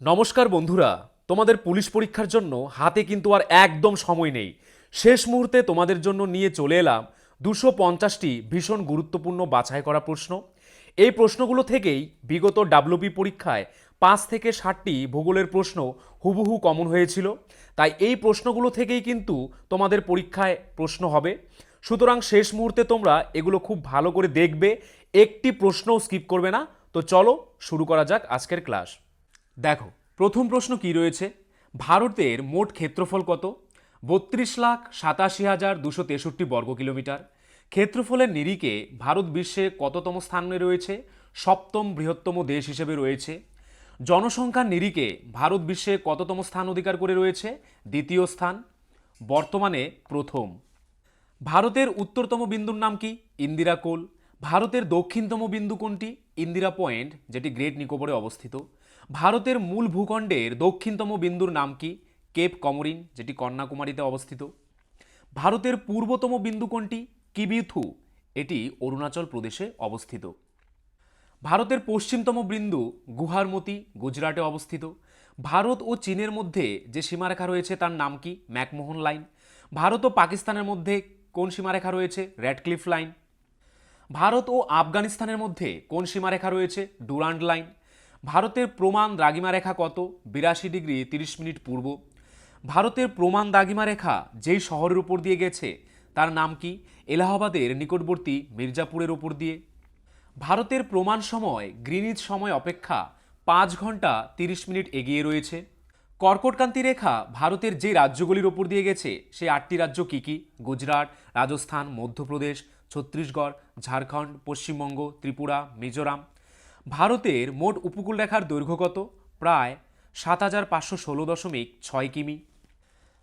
নমস্কার বন্ধুরা, তোমাদের পুলিশ পরীক্ষার জন্য হাতে কিন্তু আর একদম সময় নেই। শেষ মুহূর্তে তোমাদের জন্য নিয়ে চলে এলাম দুশো পঞ্চাশটি ভীষণ গুরুত্বপূর্ণ বাছাই করা প্রশ্ন। এই প্রশ্নগুলো থেকেই বিগত ডাব্লিউপি পরীক্ষায় পাঁচ থেকে ষাটটি ভূগোলের প্রশ্ন হুবহু কমন হয়েছিল। তাই এই প্রশ্নগুলো থেকেই কিন্তু তোমাদের পরীক্ষায় প্রশ্ন হবে। সুতরাং শেষ মুহূর্তে তোমরা এগুলো খুব ভালো করে দেখবে, একটি প্রশ্নও স্কিপ করবে না। তো চলো শুরু করা যাক আজকের ক্লাস। দেখো, প্রথম প্রশ্ন কি রয়েছে? ভারতের মোট ক্ষেত্রফল কত? বত্রিশ লাখ সাতাশি হাজার দুশো তেষট্টি বর্গ কিলোমিটার। ক্ষেত্রফলের নিরিখে ভারত বিশ্বে কততম স্থানে রয়েছে? সপ্তম বৃহত্তম দেশ হিসেবে রয়েছে। জনসংখ্যার নিরিখে ভারত বিশ্বে কততম স্থান অধিকার করে রয়েছে? দ্বিতীয় স্থান। বর্তমানে প্রথম। ভারতের উত্তরতম বিন্দুর নাম কি? ইন্দিরা কোল। ভারতের দক্ষিণতম বিন্দু কোনটি? ইন্দিরা পয়েন্ট, যেটি গ্রেট নিকোবরে অবস্থিত। ভারতের মূল ভূখণ্ডের দক্ষিণতম বিন্দুর নাম কি? কেপ কমরিন, যেটি কন্যাকুমারীতে অবস্থিত। ভারতের পূর্বতম বিন্দু কোনটি? কিবিথু, এটি অরুণাচল প্রদেশে অবস্থিত। ভারতের পশ্চিমতম বিন্দু গুহারমতি, গুজরাটে অবস্থিত। ভারত ও চীনের মধ্যে যে সীমারেখা রয়েছে, তার নাম কি? McMahon line. ভারত ও পাকিস্তানের মধ্যে কোন সীমারেখা রয়েছে? Radcliffe line. ভারত ও আফগানিস্তানের মধ্যে কোন সীমারেখা রয়েছে? Durand line. ভারতের প্রমাণ দ্রাগিমা রেখা কত? বিরাশি ডিগ্রি তিরিশ মিনিট পূর্ব। ভারতের প্রমাণ দাগিমা রেখা যেই শহরের উপর দিয়ে গেছে, তার নাম কি? এলাহাবাদের নিকটবর্তী মির্জাপুরের উপর দিয়ে। ভারতের প্রমাণ সময় গ্রিনিজ সময় অপেক্ষা পাঁচ ঘণ্টা তিরিশ মিনিট এগিয়ে রয়েছে। কর্কটকান্তি রেখা ভারতের যে রাজ্যগুলির ওপর দিয়ে গেছে, সেই আটটি রাজ্য কী কী? গুজরাট, রাজস্থান, মধ্যপ্রদেশ, ছত্তিশগড়, ঝাড়খণ্ড, পশ্চিমবঙ্গ, ত্রিপুরা, মিজোরাম। ভারতের মোট উপকূল রেখার দৈর্ঘ্য কত? প্রায় সাত হাজার পাঁচশো ষোলো দশমিক ছয় কিমি।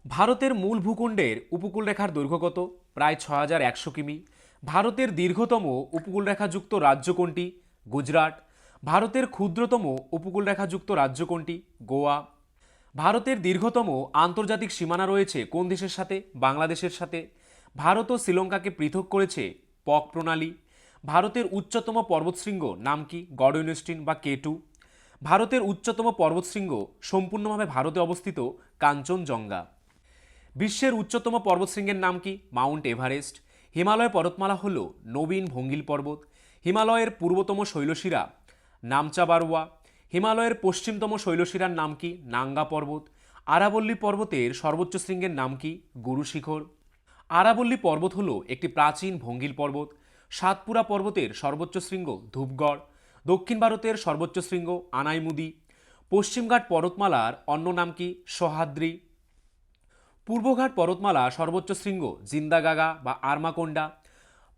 ভারতের মূল ভূখণ্ডের উপকূল রেখার দৈর্ঘ্য কত? প্রায় ছ হাজার একশো কিমি। ভারতের দীর্ঘতম উপকূল রেখাযুক্ত রাজ্য কোনটি? গুজরাট। ভারতের ক্ষুদ্রতম উপকূল রেখাযুক্ত রাজ্য কোনটি? গোয়া। ভারতের দীর্ঘতম আন্তর্জাতিক সীমানা রয়েছে কোন দেশের সাথে? বাংলাদেশের সাথে। ভারত ও শ্রীলঙ্কাকে পৃথক করেছে পক প্রণালী। ভারতের উচ্চতম পর্বতশৃঙ্গ নাম কি? গডইনস্টিন বা কেটু ভারতের উচ্চতম পর্বতশৃঙ্গ সম্পূর্ণভাবে ভারতে অবস্থিত কাঞ্চনজঙ্ঘা। বিশ্বের উচ্চতম পর্বতশৃঙ্গের নাম কি? Mount Everest. হিমালয় পর্বতমালা হল নবীন ভঙ্গিল পর্বত। হিমালয়ের পূর্বতম শৈলশিরা নামচা নামচাবারওয়া। হিমালয়ের পশ্চিমতম শৈলশিরার নাম কি? নাঙ্গা পর্বত। আরাবল্লী পর্বতের সর্বোচ্চ শৃঙ্গের নাম কি? গুরুশিখর। আরাবল্লী পর্বত হল একটি প্রাচীন ভঙ্গিল পর্বত। সাতপুরা পর্বতের সর্বোচ্চ শৃঙ্গ ধূপগড়, দক্ষিণ ভারতের সর্বোচ্চ শৃঙ্গ আনাইমুদি, পশ্চিমঘাট পর্বতমালার অন্য নাম কি? সহাদ্রি। পূর্বঘাট পর্বতমালা সর্বোচ্চ শৃঙ্গ জিন্দাগাগা বা আরমাকোন্ডা।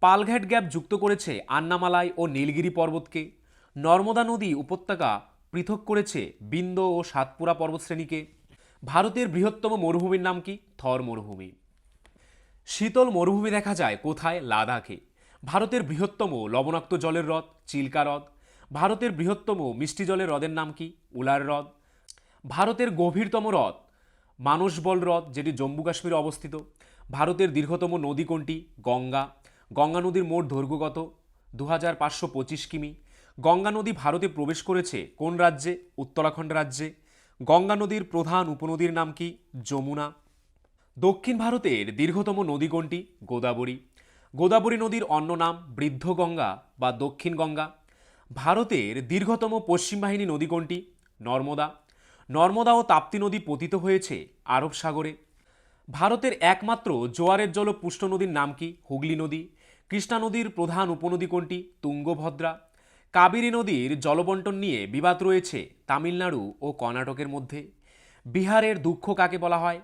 পালঘাট গ্যাপ যুক্ত করেছে আন্নামালাই ও নীলগিরি পর্বতকে। নর্মদা নদী উপত্যকা পৃথক করেছে বিন্দ ও সাতপুরা পর্বতশ্রেণীকে। ভারতের বৃহত্তম মরুভূমির নাম কি? থর মরুভূমি। শীতল মরুভূমি দেখা যায় কোথায়? লাদাখে। ভারতের বৃহত্তম লবণাক্ত জলের হ্রদ, চিল্কা হ্রদ। ভারতের বৃহত্তম মিষ্টি জলের হ্রদের নাম কি? উলার হ্রদ। ভারতের গভীরতম হ্রদ, মানসবল হ্রদ, যেটি জম্মু কাশ্মীরে অবস্থিত। ভারতের দীর্ঘতম নদী কোনটি? গঙ্গা। গঙ্গা নদীর মোট দৈর্ঘ্য কত? দু হাজার পাঁচশো পঁচিশ কিমি। গঙ্গা নদী ভারতে প্রবেশ করেছে কোন রাজ্যে? উত্তরাখণ্ড রাজ্যে। গঙ্গা নদীর প্রধান উপনদীর নাম কি? যমুনা। দক্ষিণ ভারতের দীর্ঘতম নদী কোনটি? গোদাবরী। গোদাবরী নদীর অন্য নাম বৃদ্ধ গঙ্গা বা দক্ষিণ গঙ্গা। ভারতের দীর্ঘতম পশ্চিম বাহিনী নদী কোনটি? নর্মদা। নর্মদা ও তাপ্তি নদী পতিত হয়েছে আরব সাগরে। ভারতের একমাত্র জোয়ারের জল পুষ্ট নদীর নাম কি? হুগলি নদী। কৃষ্ণা নদীর প্রধান উপনদী কোনটি? তুঙ্গভদ্রা। কাবেরী নদীর জলবন্টন নিয়ে বিবাদ রয়েছে তামিলনাড়ু ও কর্ণাটকের মধ্যে। বিহারের দুঃখ কাকে বলা হয়?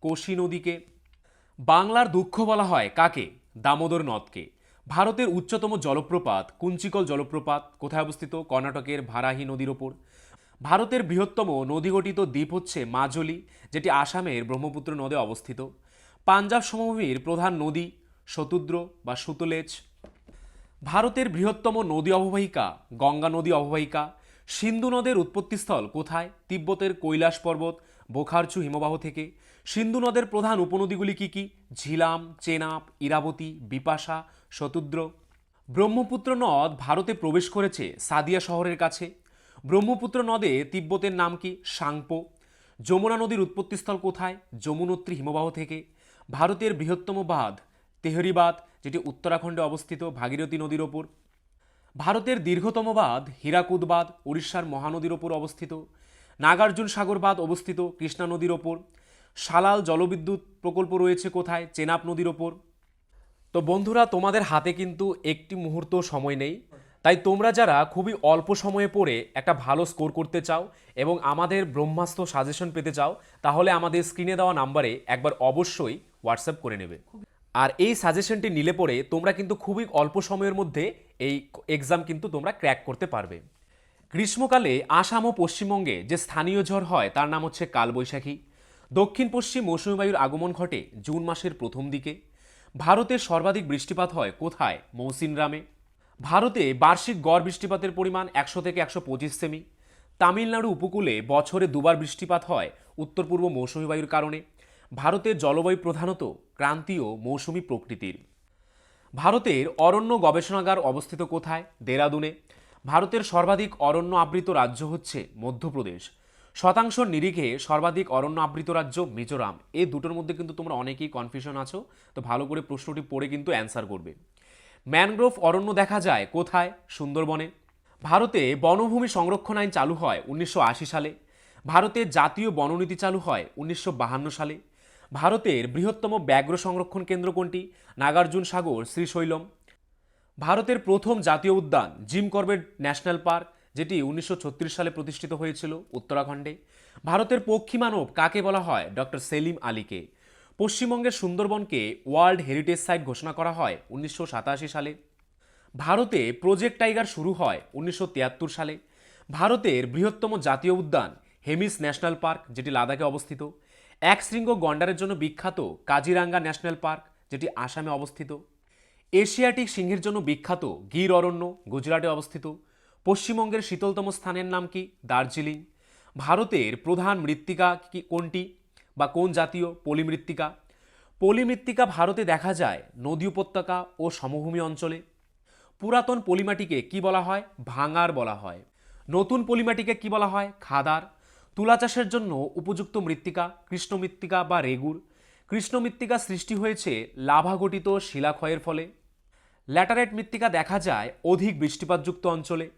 কোশি নদীকে। বাংলার দুঃখ বলা হয় কাকে? দামোদর নদকে। ভারতের উচ্চতম জলপ্রপাত কুঞ্চিকল জলপ্রপাত কোথায় অবস্থিত? কর্ণাটকের ভারাহি নদীর ওপর। ভারতের বৃহত্তম নদীগঠিত দ্বীপ হচ্ছে মাজলি, যেটি আসামের ব্রহ্মপুত্র নদে অবস্থিত। পাঞ্জাব সমভূমির প্রধান নদী শতুদ্র বা সুতলেজ। ভারতের বৃহত্তম নদী অববাহিকা গঙ্গা নদী অববাহিকা। সিন্ধু নদের উৎপত্তিস্থল কোথায়? তিব্বতের কৈলাস পর্বত, বোখারচু হিমবাহ থেকে। সিন্ধু নদের প্রধান উপনদীগুলি কি কি? ঝিলাম, চেনাব, ইরাবতী, বিপাশা, শতুদ্র। ব্রহ্মপুত্র নদ ভারতে প্রবেশ করেছে সাদিয়া শহরের কাছে। ব্রহ্মপুত্র নদে তিব্বতের নাম কি? সাংপো। যমুনা নদীর উৎপত্তিস্থল কোথায়? যমুনোত্রী হিমবাহ থেকে। ভারতের বৃহত্তম বাঁধ তেহরি বাঁধ যেটি উত্তরাখণ্ডে অবস্থিত ভাগীরথী নদীর ওপর। ভারতের দীর্ঘতম বাঁধ, হীরাকুদ বাঁধ উড়িষ্যার মহানদীর ওপর অবস্থিত। নাগার্জুন সাগর বাঁধ অবস্থিত কৃষ্ণা নদীর ওপর। সালাল জলবিদ্যুৎ প্রকল্প রয়েছে কোথায়? চেনাব নদীর ওপর। তো বন্ধুরা, তোমাদের হাতে কিন্তু একটি মুহূর্ত সময় নেই। তাই তোমরা যারা খুবই অল্প সময়ে পড়ে একটা ভালো স্কোর করতে চাও এবং আমাদের ব্রহ্মাস্ত্র সাজেশন পেতে চাও, তাহলে আমাদের স্ক্রিনে দেওয়া নাম্বারে একবার অবশ্যই হোয়াটসঅ্যাপ করে নেবে। আর এই সাজেশনটি নিলে পরে তোমরা কিন্তু খুবই অল্প সময়ের মধ্যে এই এক্সাম কিন্তু তোমরা ক্র্যাক করতে পারবে। গ্রীষ্মকালে আসাম ও পশ্চিমবঙ্গে যে স্থানীয় ঝড় হয়, তার নাম হচ্ছে কালবৈশাখী। দক্ষিণ পশ্চিম মৌসুমী বায়ুর আগমন ঘটে জুন মাসের প্রথম দিকে। ভারতের সর্বাধিক বৃষ্টিপাত হয় কোথায়? মৌসিনরামে ভারতে বার্ষিক গড় বৃষ্টিপাতের পরিমাণ একশো থেকে একশো পঁচিশ সেমি। তামিলনাড়ু উপকূলে বছরে দুবার বৃষ্টিপাত হয় উত্তর পূর্ব মৌসুমী বায়ুর কারণে। ভারতের জলবায়ু প্রধানত ক্রান্তীয় মৌসুমী প্রকৃতির। ভারতের অরণ্য গবেষণাগার অবস্থিত কোথায়? দেরাদুনে। ভারতের সর্বাধিক অরণ্য আবৃত রাজ্য হচ্ছে মধ্যপ্রদেশ। শতাংশ নিরিখে সর্বাধিক অরণ্য আবৃত রাজ্য মিজোরাম। এই দুটোর মধ্যে কিন্তু তোমরা অনেকেই কনফিউশন আছো, তো ভালো করে প্রশ্নটি পড়ে কিন্তু অ্যান্সার করবে। ম্যানগ্রোভ অরণ্য দেখা যায় কোথায়? সুন্দরবনে। ভারতে বনভূমি সংরক্ষণ আইন চালু হয় উনিশশো আশি সালে। ভারতের জাতীয় বননীতি চালু হয় উনিশশো সালে। ভারতের বৃহত্তম ব্যাঘ্র সংরক্ষণ কেন্দ্র কোনটি? নাগার্জুন সাগর, শ্রীশৈলম। ভারতের প্রথম জাতীয় উদ্যান, জিম করবেট ন্যাশনাল পার্ক। যেটি উনিশশো ছত্রিশ সালে প্রতিষ্ঠিত হয়েছিল উত্তরাখণ্ডে। ভারতের পক্ষী মানব কাকে বলা হয়? ডক্টর সেলিম আলীকে। পশ্চিমবঙ্গের সুন্দরবনকে ওয়ার্ল্ড হেরিটেজ সাইট ঘোষণা করা হয় উনিশশো সাতাশি সালে। ভারতে প্রজেক্ট টাইগার শুরু হয় উনিশশো তিয়াত্তর সালে। ভারতের বৃহত্তম জাতীয় উদ্যান হেমিস ন্যাশনাল পার্ক, যেটি লাদাখে অবস্থিত। এক শৃঙ্গ গন্ডারের জন্য বিখ্যাত কাজিরাঙ্গা ন্যাশনাল পার্ক, যেটি আসামে অবস্থিত। এশিয়াটিক সিংহের জন্য বিখ্যাত গির অরণ্য গুজরাটে অবস্থিত। পশ্চিমবঙ্গের শীতলতম স্থানের নাম কি? দার্জিলিং। ভারতের প্রধান মৃত্তিকা কি কোনটি বা কোন জাতীয় পলিমৃত্তিকা? পলিমৃত্তিকা ভারতে দেখা যায় নদী উপত্যকা ও সমভূমি অঞ্চলে। পুরাতন পলিমাটিকে কি বলা হয়? ভাঙার বলা হয়। নতুন পলিমাটিকে কি বলা হয়? খাদার। তুলা চাষের জন্য উপযুক্ত মৃত্তিকা, কৃষ্ণ মৃত্তিকা বা রেগুর। কৃষ্ণ মৃত্তিকা সৃষ্টি হয়েছে লাভাগঠিত শিলাক্ষয়ের ফলে। ল্যাটারেট মৃত্তিকা দেখা যায় অধিক বৃষ্টিপাতযুক্ত অঞ্চলে।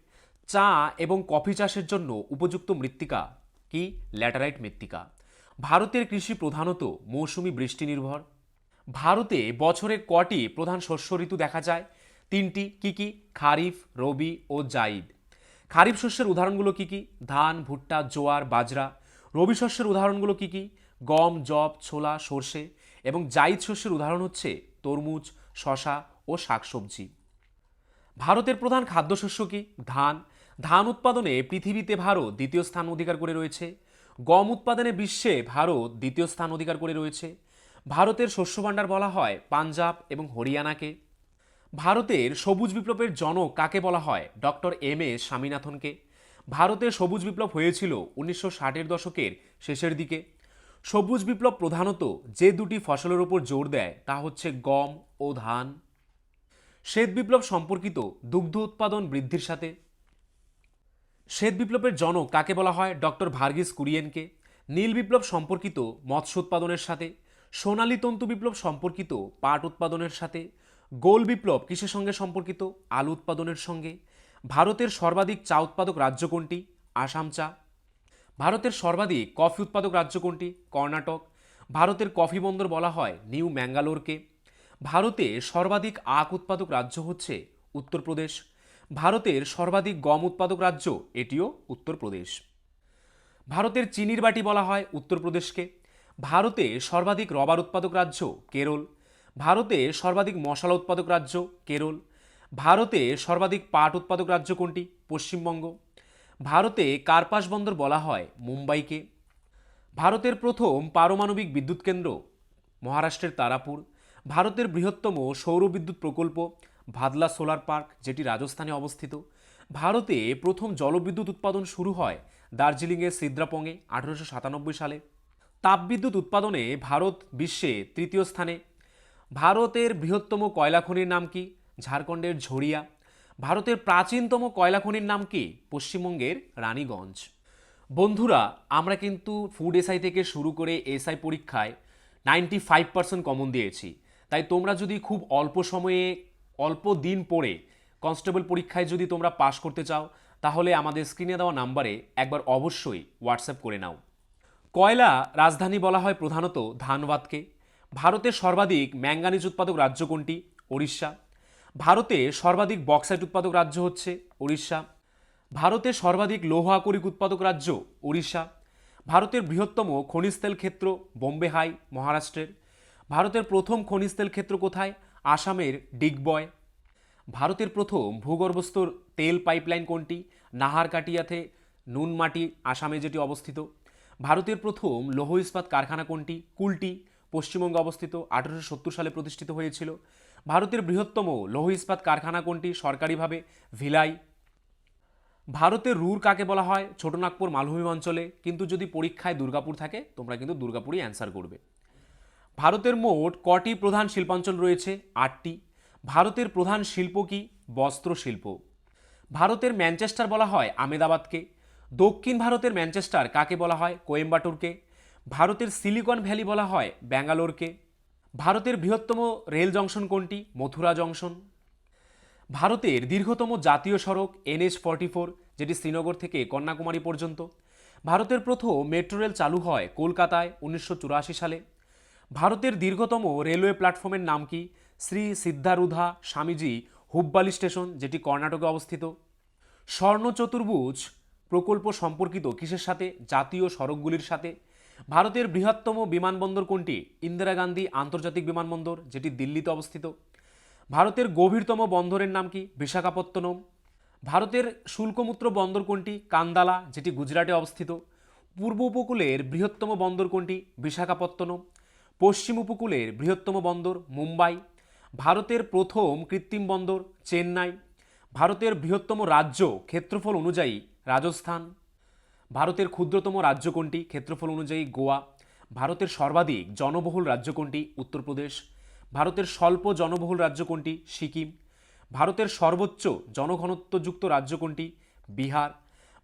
চা এবং কফি চাষের জন্য উপযুক্ত মৃত্তিকা? কি? ল্যাটারাইট মৃত্তিকা। ভারতের কৃষি প্রধানত মৌসুমি বৃষ্টি নির্ভর। ভারতে বছরে কটি প্রধান শস্য ঋতু দেখা যায়? তিনটি কি কি? খারিফ, রবি ও জাইদ। খারিফ শস্যের উদাহরণগুলো কি কি? ধান, ভুট্টা, জোয়ার, বাজরা। রবি শস্যের উদাহরণগুলো কি কি? গম জব ছোলা, সর্ষে এবং জাইদ শস্যের উদাহরণ হচ্ছে তরমুজ শশা ও শাকসবজি। ভারতের প্রধান খাদ্যশস্য কি? ধান ধান উৎপাদনে পৃথিবীতে ভারত দ্বিতীয় স্থান অধিকার করে রয়েছে। গম উৎপাদনে বিশ্বে ভারত দ্বিতীয় স্থান অধিকার করে রয়েছে। ভারতের শস্য ভাণ্ডার বলা হয় পাঞ্জাব এবং হরিয়ানাকে। ভারতের সবুজ বিপ্লবের জনক কাকে বলা হয়? ডক্টর এম এস স্বামীনাথনকে। ভারতে সবুজ বিপ্লব হয়েছিল উনিশশো ষাটের দশকের শেষের দিকে। সবুজ বিপ্লব প্রধানত যে দুটি ফসলের ওপর জোর দেয় তা হচ্ছে গম ও ধান। শ্বেত বিপ্লব সম্পর্কিত দুগ্ধ উৎপাদন বৃদ্ধির সাথে। শ্বেত বিপ্লবের জনক কাকে বলা হয়? ডক্টর ভার্গিস কুরিয়েনকে। নীল বিপ্লব সম্পর্কিত মৎস্য উৎপাদনের সাথে, সোনালী তন্তু বিপ্লব সম্পর্কিত পাট উৎপাদনের সাথে, গোল বিপ্লব কিসের সঙ্গে সম্পর্কিত? আলু উৎপাদনের সঙ্গে। ভারতের সর্বাধিক চা উৎপাদক রাজ্য কোনটি? আসাম চা। ভারতের সর্বাধিক কফি উৎপাদক রাজ্য কোনটি? কর্ণাটক। ভারতের কফি বন্দর বলা হয় নিউ ম্যাঙ্গালোরকে। ভারতে সর্বাধিক আখ উৎপাদক রাজ্য হচ্ছে উত্তরপ্রদেশ। ভারতের সর্বাধিক গম উৎপাদক রাজ্য এটিও উত্তরপ্রদেশ। ভারতের চিনির বাটি বলা হয় উত্তরপ্রদেশকে। ভারতে সর্বাধিক রবার উৎপাদক রাজ্য কেরল। ভারতে সর্বাধিক মশলা উৎপাদক রাজ্য কেরল। ভারতে সর্বাধিক পাট উৎপাদক রাজ্য কোনটি? পশ্চিমবঙ্গ। ভারতে কার্পাস বন্দর বলা হয় মুম্বাইকে। ভারতের প্রথম পারমাণবিক বিদ্যুৎ কেন্দ্র মহারাষ্ট্রের তারাপুর। ভারতের বৃহত্তম সৌর বিদ্যুৎ প্রকল্প ভাদলা সোলার পার্ক, যেটি রাজস্থানে অবস্থিত। ভারতে প্রথম জলবিদ্যুৎ উৎপাদন শুরু হয় দার্জিলিংয়ের সিদ্রাপংয়ে আঠারোশো সাতানব্বই সালে। তাপবিদ্যুৎ উৎপাদনে ভারত বিশ্বে তৃতীয় স্থানে। ভারতের বৃহত্তম কয়লা খনির নাম কি? ঝাড়খণ্ডের ঝরিয়া ভারতের প্রাচীনতম কয়লা খনির নাম কি? পশ্চিমবঙ্গের রানীগঞ্জ। বন্ধুরা, আমরা কিন্তু ফুড এসআই থেকে শুরু করে এসআই পরীক্ষায় নাইনটি ফাইভ পার্সেন্ট কমন দিয়েছি। তাই তোমরা যদি খুব অল্প সময়ে অল্প দিন পড়ে কনস্টেবল পরীক্ষায় যদি তোমরা পাশ করতে চাও, তাহলে আমাদের স্ক্রিনে দেওয়া নাম্বারে একবার অবশ্যই হোয়াটসঅ্যাপ করে নাও। কয়লা রাজধানী বলা হয় প্রধানত ধানবাদকে ভারতের সর্বাধিক ম্যাঙ্গানিজ উৎপাদক রাজ্য কোনটি? ওড়িশা। ভারতে সর্বাধিক বক্সাইট উৎপাদক রাজ্য হচ্ছে ওড়িশা। ভারতে সর্বাধিক লৌহ আকরিক উৎপাদক রাজ্য ওড়িশা। ভারতের বৃহত্তম খনিজ তেল ক্ষেত্র বোম্বে হাই, মহারাষ্ট্রের। ভারতের প্রথম খনিজ তেল ক্ষেত্র কোথায়? আসামের ডিগবয় ভারতের প্রথম ভূগর্ভস্থ তেল পাইপলাইন কোনটি? নাহারকাটিয়াতে নুনমাটি, আসামে যেটি অবস্থিত। ভারতের প্রথম লৌহ ইস্পাত কারখানা কোনটি? কুলটি, পশ্চিমবঙ্গে অবস্থিত, আঠারোশো সত্তর সালে প্রতিষ্ঠিত হয়েছিল। ভারতের বৃহত্তম লৌহ ইস্পাত কারখানা কোনটি? সরকারিভাবে ভিলাই। ভারতের রুর কাকে বলা হয়? ছোটনাগপুর মালভূমি অঞ্চলে। কিন্তু যদি পরীক্ষায় দুর্গাপুর থাকে, তোমরা কিন্তু দুর্গাপুরই অ্যান্সার করবে। ভারতের মোট কটি প্রধান শিল্পাঞ্চল রয়েছে? আটটি। ভারতের প্রধান শিল্প কি? বস্ত্র শিল্প ভারতের ম্যানচেস্টার বলা হয় আমেদাবাদকে দক্ষিণ ভারতের ম্যানচেস্টার কাকে বলা হয়? কোয়েম্বাটুরকে। ভারতের সিলিকন ভ্যালি বলা হয় ব্যাঙ্গালোরকে। ভারতের বৃহত্তম রেল জংশন কোনটি? মথুরা জংশন। ভারতের দীর্ঘতম জাতীয় সড়ক এনএইচ ফর্টি ফোর, যেটি শ্রীনগর থেকে কন্যাকুমারী পর্যন্ত। ভারতের প্রথম মেট্রো রেল চালু হয় কলকাতায় উনিশশো চুরাশি সালে। ভারতের দীর্ঘতম রেলওয়ে প্ল্যাটফর্মের নাম কি? শ্রী সিদ্ধারুধা স্বামীজি হুব্বালি স্টেশন, যেটি কর্ণাটকে অবস্থিত। স্বর্ণ চতুর্ভুজ প্রকল্প সম্পর্কিত কিসের সাথে? জাতীয় সড়কগুলির সাথে। ভারতের বৃহত্তম বিমানবন্দর কোনটি? ইন্দিরা গান্ধী আন্তর্জাতিক বিমানবন্দর, যেটি দিল্লিতে অবস্থিত। ভারতের গভীরতম বন্দরের নাম কি? বিশাখাপত্তনম। ভারতের শুল্কমূত্র বন্দর কোনটি? কান্দালা, যেটি গুজরাটে অবস্থিত। পূর্ব উপকূলের বৃহত্তম বন্দর কোনটি? বিশাখাপত্তনম। পশ্চিম উপকূলের বৃহত্তম বন্দর মুম্বাই, ভারতের প্রথম কৃত্রিম বন্দর চেন্নাই, ভারতের বৃহত্তম রাজ্য ক্ষেত্রফল অনুযায়ী রাজস্থান, ভারতের ক্ষুদ্রতম রাজ্য কোনটি ক্ষেত্রফল অনুযায়ী গোয়া, ভারতের সর্বাধিক জনবহুল রাজ্য কোনটি উত্তরপ্রদেশ, ভারতের স্বল্প জনবহুল রাজ্য কোনটি সিকিম, ভারতের সর্বোচ্চ জনঘনত্বযুক্ত রাজ্য কোনটি বিহার,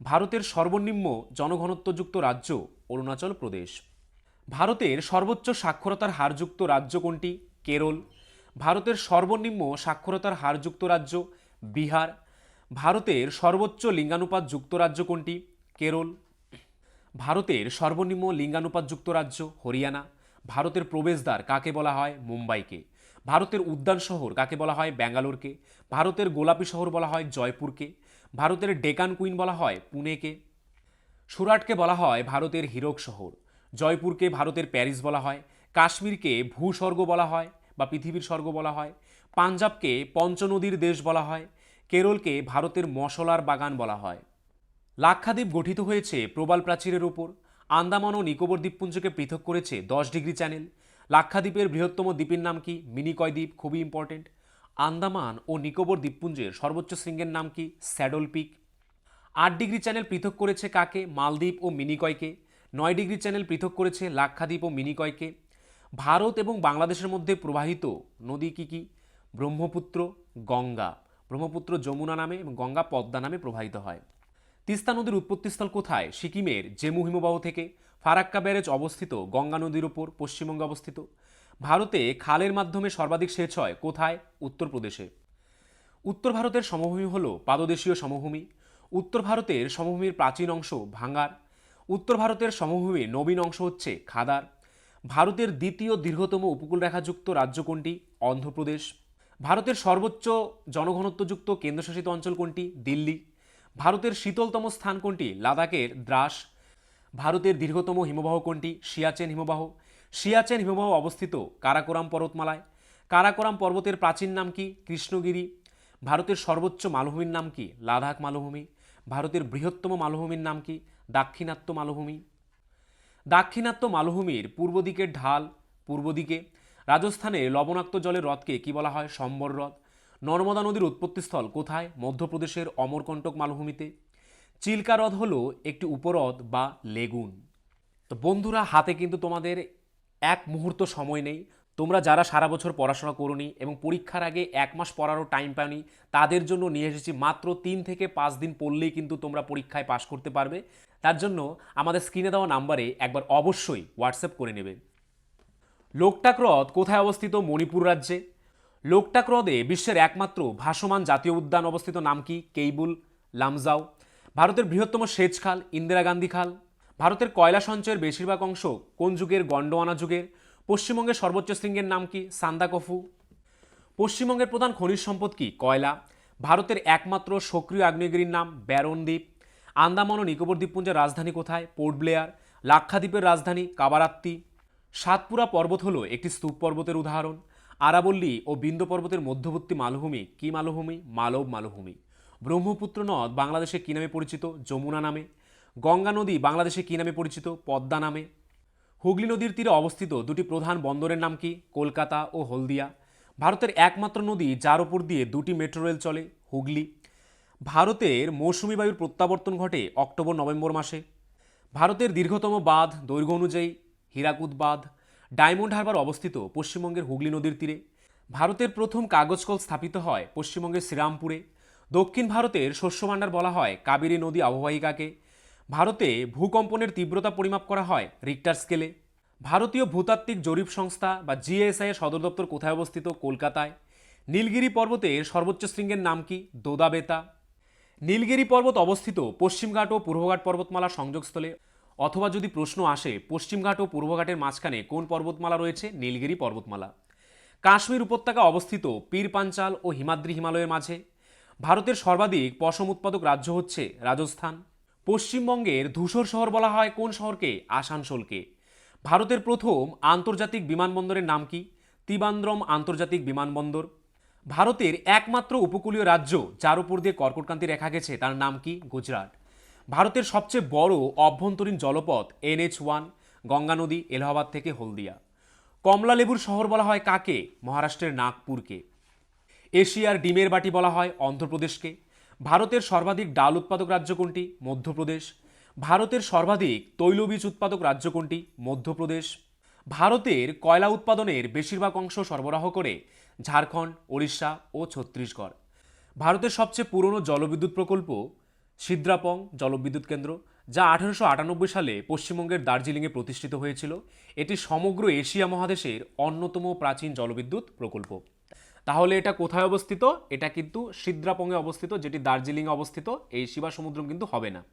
ভারতের সর্বনিম্ন জনঘনত্বযুক্ত রাজ্য অরুণাচল প্রদেশ। ভারতের সর্বোচ্চ সাক্ষরতার হারযুক্ত রাজ্য কোনটি? কেরল। ভারতের সর্বনিম্ন সাক্ষরতার হারযুক্ত রাজ্য বিহার। ভারতের সর্বোচ্চ লিঙ্গানুপাত যুক্ত রাজ্য কোনটি? কেরল। ভারতের সর্বনিম্ন লিঙ্গানুপাতযুক্ত রাজ্য হরিয়ানা। ভারতের প্রবেশদ্বার কাকে বলা হয়? মুম্বাইকে। ভারতের উদ্যান শহর কাকে বলা হয়? ব্যাঙ্গালোরকে। ভারতের গোলাপি শহর বলা হয়? জয়পুরকে। ভারতের ডেকান কুইন বলা হয়? পুনেকে। সুরাটকে বলা হয়? ভারতের হীরক শহর। জয়পুরকে ভারতের প্যারিস বলা হয়, কাশ্মীরকে ভূস্বর্গ বলা হয় বা পৃথিবীর স্বর্গ বলা হয়, পাঞ্জাবকে পঞ্চনদীর দেশ বলা হয়, কেরলকে ভারতের মশলার বাগান বলা হয়। লাক্ষাদ্বীপ গঠিত হয়েছে প্রবাল প্রাচীরের উপর, আন্দামান ও নিকোবর দ্বীপপুঞ্জকে পৃথক করেছে দশ ডিগ্রি চ্যানেল। লাক্ষাদ্বীপের বৃহত্তম দ্বীপের নাম কি? মিনিকয় দ্বীপ, খুবই ইম্পর্টেন্ট আন্দামান ও নিকোবর দ্বীপপুঞ্জের সর্বোচ্চ শৃঙ্গের নাম কি? Saddle peak. আট ডিগ্রি চ্যানেল পৃথক করেছে কাকে? মালদ্বীপ ও মিনিকয়কে। নয় ডিগ্রি চ্যানেল পৃথক করেছে লাক্ষাদ্বীপ ও মিনিকয়কে। ভারত এবং বাংলাদেশের মধ্যে প্রবাহিত নদী কি কি? ব্রহ্মপুত্র, গঙ্গা। ব্রহ্মপুত্র যমুনা নামে এবং গঙ্গা পদ্মা নামে প্রবাহিত হয়। তিস্তা নদীর উৎপত্তিস্থল কোথায়? সিকিমের জেমু হিমবাহ থেকে। ফারাক্কা ব্যারেজ অবস্থিত গঙ্গা নদীর ওপর পশ্চিমবঙ্গে অবস্থিত। ভারতে খালের মাধ্যমে সর্বাধিক সেচ হয় কোথায়? উত্তরপ্রদেশে উত্তর ভারতের সমভূমি হল পাদদেশীয় সমভূমি। উত্তর ভারতের সমভূমির প্রাচীন অংশ ভাঙ্গার। উত্তর ভারতের সমভূমির নবীন অংশ হচ্ছে খাদার। ভারতের দ্বিতীয় দীর্ঘতম উপকূলরেখাযুক্ত রাজ্য কোনটি অন্ধ্রপ্রদেশ। ভারতের সর্বোচ্চ জনঘনত্বযুক্ত কেন্দ্রশাসিত অঞ্চল কোনটি? দিল্লি। ভারতের শীতলতম স্থান কোনটি? লাদাখের দ্রাস। ভারতের দীর্ঘতম হিমবাহ কোনটি? সিয়াচেন হিমবাহ। সিয়াচেন হিমবাহ অবস্থিত কারাকোরাম পর্বতমালায়। কারাকোরাম পর্বতের প্রাচীন নাম কি? কৃষ্ণগিরি। ভারতের সর্বোচ্চ মালভূমির নাম কি? লাদাখ মালভূমি। ভারতের বৃহত্তম মালভূমির নাম কি? দাক্ষিণাত্য মালভূমি। দাক্ষিণাত্য মালভূমির পূর্ব দিকের ঢাল, পূর্ব দিকে রাজস্থানে লবণাক্ত জলের হ্রদকে কি বলা হয়? সম্বর হ্রদ। নর্মদা নদীর উৎপত্তিস্থল কোথায়? মধ্যপ্রদেশের অমরকণ্টক মালভূমিতে। চিল্কা হ্রদ হলো একটি উপহ্রদ বা লেগুন। তো বন্ধুরা, হাতে কিন্তু তোমাদের এক মুহূর্ত সময় নেই। তোমরা যারা সারা বছর পড়াশোনা করনি এবং পরীক্ষার আগে এক মাস পড়ারও টাইম পাওনি, তাদের জন্য নিয়ে এসেছি মাত্র তিন থেকে পাঁচ দিন পড়লেই কিন্তু তোমরা পরীক্ষায় পাশ করতে পারবে। তার জন্য আমাদের স্ক্রিনে দেওয়া নাম্বারে একবার অবশ্যই হোয়াটসঅ্যাপ করে নেবে। লোকটাক হ্রদ কোথায় অবস্থিত? মণিপুর রাজ্যে। লোকটাক হ্রদে বিশ্বের একমাত্র ভাসমান জাতীয় উদ্যান অবস্থিত নাম কি? কেইবুল, লামজাও। ভারতের বৃহত্তম সেচ খাল, ইন্দিরা গান্ধী খাল। ভারতের কয়লা সঞ্চয়ের বেশিরভাগ অংশ কোন যুগের, গন্ডোয়ানা যুগের? পশ্চিমবঙ্গের সর্বোচ্চ শৃঙ্গের নাম কি সান্দাকফু পশ্চিমবঙ্গের প্রধান খনিজ সম্পদ কি কয়লা? ভারতের একমাত্র সক্রিয় আগ্নেয়গিরির নাম ব্যারন দ্বীপ আন্দামান ও নিকোবর দ্বীপপুঞ্জের রাজধানী কোথায়? Port Blair. লাক্ষাদ্বীপের রাজধানী কাবারাত্তি। সাতপুরা পর্বত হলো একটি স্তূপ পর্বতের উদাহরণ। আরাবল্লী ও বিন্দ পর্বতের মধ্যবর্তী মালভূমি কি মালভূমি? মালব মালভূমি। ব্রহ্মপুত্র নদ বাংলাদেশে কী নামে পরিচিত? যমুনা নামে। গঙ্গা নদী বাংলাদেশে কী নামে পরিচিত? পদ্মা নামে। হুগলি নদীর তীরে অবস্থিত দুটি প্রধান বন্দরের নাম কি? কলকাতা ও হলদিয়া। ভারতের একমাত্র নদী যার উপর দিয়ে দুটি মেট্রো রেল চলে, হুগলি। ভারতের মৌসুমী বায়ুর প্রত্যাবর্তন ঘটে অক্টোবর, নভেম্বর মাসে। ভারতের দীর্ঘতম বাঁধ দৈর্ঘ্য অনুযায়ী হীরাকুদ বাঁধ, ডায়মন্ড হারবার অবস্থিত পশ্চিমবঙ্গের হুগলি নদীর তীরে। ভারতের প্রথম কাগজ কল স্থাপিত হয় পশ্চিমবঙ্গের শ্রীরামপুরে। দক্ষিণ ভারতের শস্য ভাণ্ডার বলা হয় কাবেরী নদী আবহাওয়িকাকে ভারতে ভূকম্পনের তীব্রতা পরিমাপ করা হয় রিক্টার স্কেলে ভারতীয় ভূতাত্ত্বিক জরিপ সংস্থা বা জিএসআই এর সদর দপ্তর কোথায় অবস্থিত? কলকাতায়। নীলগিরি পর্বতের সর্বোচ্চ শৃঙ্গের নাম কি? দোদাবেতা। নীলগিরি পর্বত অবস্থিত পশ্চিমঘাট ও পূর্বঘাট পর্বতমালা সংযোগস্থলে। অথবা যদি প্রশ্ন আসে, পশ্চিমঘাট ও পূর্বঘাটের মাঝখানে কোন পর্বতমালা রয়েছে? নীলগিরি পর্বতমালা। কাশ্মীর উপত্যকা অবস্থিত পীর পাঞ্চাল ও হিমাদ্রি হিমালয়ের মাঝে। ভারতের সর্বাধিক পশম উৎপাদক রাজ্য হচ্ছে রাজস্থান। পশ্চিমবঙ্গের ধূসর শহর বলা হয় কোন শহরকে? আসানসোলকে। ভারতের প্রথম আন্তর্জাতিক বিমানবন্দরের নাম কি? তিবান্দ্রম আন্তর্জাতিক বিমানবন্দর। ভারতের একমাত্র উপকূলীয় রাজ্য যার উপর দিয়ে কর্কটক্রান্তি রেখা গেছে, তার নাম কি? গুজরাট। ভারতের সবচেয়ে বড় অভ্যন্তরীণ জলপথ এনএইচ ওয়ান, গঙ্গা নদী, এলাহাবাদ থেকে হলদিয়া। কমলা লেবুর শহর বলা হয় কাকে? মহারাষ্ট্রের নাগপুরকে। এশিয়ার ডিমের বাটি বলা হয় অন্ধ্রপ্রদেশকে। ভারতের সর্বাধিক ডাল উৎপাদক রাজ্য কোনটি? মধ্যপ্রদেশ। ভারতের সর্বাধিক তৈলবীজ উৎপাদক রাজ্য কোনটি? মধ্যপ্রদেশ। ভারতের কয়লা উৎপাদনের বেশিরভাগ অংশ সরবরাহ করে ঝাড়খণ্ড, ওড়িশা ও ছত্তিশগড়। ভারতের সবচেয়ে পুরনো জলবিদ্যুৎ প্রকল্প সিদ্রাপং জলবিদ্যুৎ কেন্দ্র, যা আঠারোশো আটানব্বই সালে পশ্চিমবঙ্গের দার্জিলিংয়ে প্রতিষ্ঠিত হয়েছিল। এটি সমগ্র এশিয়া মহাদেশের অন্যতম প্রাচীন জলবিদ্যুৎ প্রকল্প। তাহলে এটা কোথায় অবস্থিত? এটা কিন্তু সিদ্রাপঙ্গে অবস্থিত, যেটি দার্জিলিংয়ে অবস্থিত। এই শিবা সমুদ্র কিন্তু হবে না।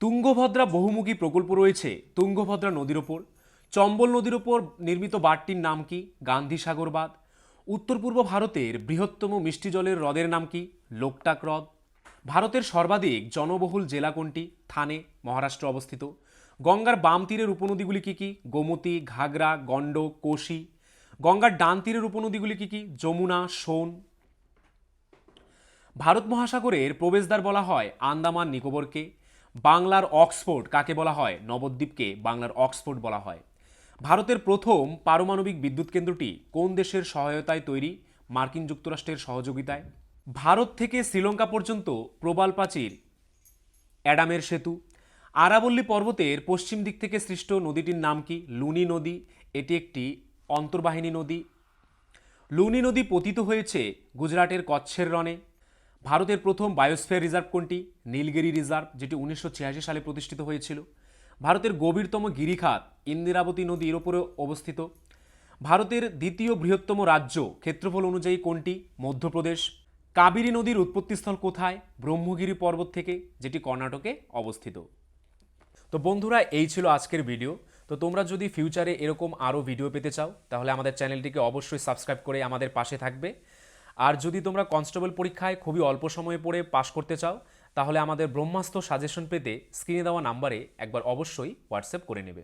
তুঙ্গভদ্রা বহুমুখী প্রকল্প রয়েছে। তুঙ্গভদ্রা নদীর ওপর। চম্বল নদীর ওপর নির্মিত বাঁধটির নাম কি? গান্ধী সাগর বাঁধ। উত্তর পূর্ব ভারতের বৃহত্তম মিষ্টি জলের হ্রদের নাম কি? লোকটাক হ্রদ। ভারতের সর্বাধিক জনবহুল জেলা কোনটি? থানে, মহারাষ্ট্র অবস্থিত। গঙ্গার বাম তীরের উপনদীগুলি কি কি? গোমতী, ঘাগরা গণ্ড কোশি। গঙ্গার ডান তীরের উপনদীগুলি কি কি? যমুনা, সোন। ভারত মহাসাগরের প্রবেশদ্বার বলা হয় আন্দামান, নিকোবরকে। বাংলার অক্সফোর্ড কাকে বলা হয়? নবদ্বীপকে বাংলার অক্সফোর্ড বলা হয়। ভারতের প্রথম পারমাণবিক বিদ্যুৎ কেন্দ্রটি কোন দেশের সহায়তায় তৈরি? মার্কিন যুক্তরাষ্ট্রের সহযোগিতায়। ভারত থেকে শ্রীলঙ্কা পর্যন্ত প্রবাল প্রাচীর অ্যাডামের সেতু। আরাবল্লী পর্বতের পশ্চিম দিক থেকে সৃষ্ট নদীটির নাম কি? লুনি নদী। এটি একটি অন্তর্বাহিনী নদী। লুনি নদী পতিত হয়েছে গুজরাটের কচ্ছের রণে। ভারতের প্রথম বায়োস্ফিয়ার রিজার্ভ কোনটি? নীলগিরি রিজার্ভ, যেটি উনিশশো ছিয়াশি সালে প্রতিষ্ঠিত হয়েছিল। ভারতের গভীরতম গিরিখাত, ইন্দিরাবতী নদীর ওপরে অবস্থিত। ভারতের দ্বিতীয় বৃহত্তম রাজ্য ক্ষেত্রফল অনুযায়ী কোনটি? মধ্যপ্রদেশ। কাবেরী নদীর উৎপত্তিস্থল কোথায়? ব্রহ্মগিরি পর্বত থেকে, যেটি কর্ণাটকে অবস্থিত। তো বন্ধুরা, এই ছিল আজকের ভিডিও। তো তোমরা যদি ফিউচারে এরকম আরও ভিডিও পেতে চাও, তাহলে আমাদের চ্যানেলটিকে অবশ্যই সাবস্ক্রাইব করে আমাদের পাশে থাকবে। আর যদি তোমরা কনস্টেবল পরীক্ষায় খুবই অল্প সময়ে পড়ে পাশ করতে চাও, তাহলে আমাদের ব্রহ্মাস্ত্র সাজেশন পেতে স্ক্রিনে দেওয়া নাম্বারে একবার অবশ্যই হোয়াটসঅ্যাপ করে নেবে।